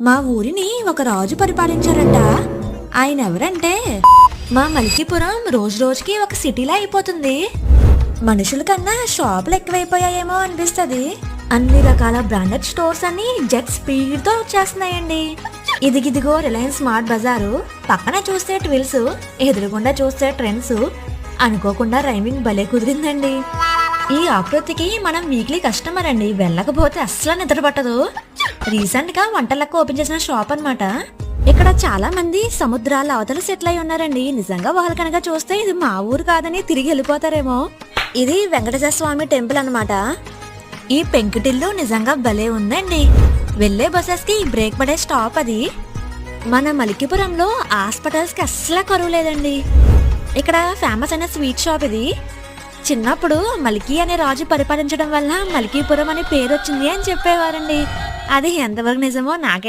మా ఊరిని ఒక రాజు పరిపాలించారంట. ఆయన ఎవరంటే మా మలికిపురం రోజు రోజుకి ఒక సిటీలా అయిపోతుంది. మనుషుల కన్నా షాపులు ఎక్కువైపోయాయేమో అనిపిస్తుంది. అన్ని రకాల బ్రాండెడ్ స్టోర్స్ అన్ని జెట్ స్పీడ్తో వచ్చేస్తున్నాయండి ఇదిగిదిగో రిలయన్స్ స్మార్ట్ బజారు పక్కన చూస్తే ట్విల్స్ ఎదురుగుండా చూస్తే ట్రెండ్స్ అనుకోకుండా రైమింగ్ భలే కుదిరిందండి. ఈ ఆకృతికి మనం వీక్లీ కస్టమర్ అండి. వెళ్ళకపోతే అస్సలు నిద్ర పట్టదు. రీసెంట్గా వంటలకు ఓపెన్ చేసిన షాప్ అనమాట ఇక్కడ చాలా మంది సముద్రాల అవతల సెటిల్ అయి ఉన్నారండి. నిజంగా వాళ్ళు కనుక చూస్తే ఇది మా ఊరు కాదని తిరిగి వెళ్ళిపోతారేమో. ఇది వెంకటేశ్వర స్వామి టెంపుల్ అన్నమాట. ఈ పెంకుటిల్లు నిజంగా భలే ఉందండి. వెళ్ళే బస్సెస్కి బ్రేక్ పడే స్టాప్ అది. మన మలికిపురంలో హాస్పిటల్స్కి అస్సలు కరువు లేదండి. ఇక్కడ ఫేమస్ అయిన స్వీట్ షాప్ ఇది. చిన్నప్పుడు మలికి అనే రాజు పరిపాలించడం వల్ల మలికీపురం అనే పేరు వచ్చింది అని చెప్పేవారండి. అది ఎంతవరకు నిజమో నాకే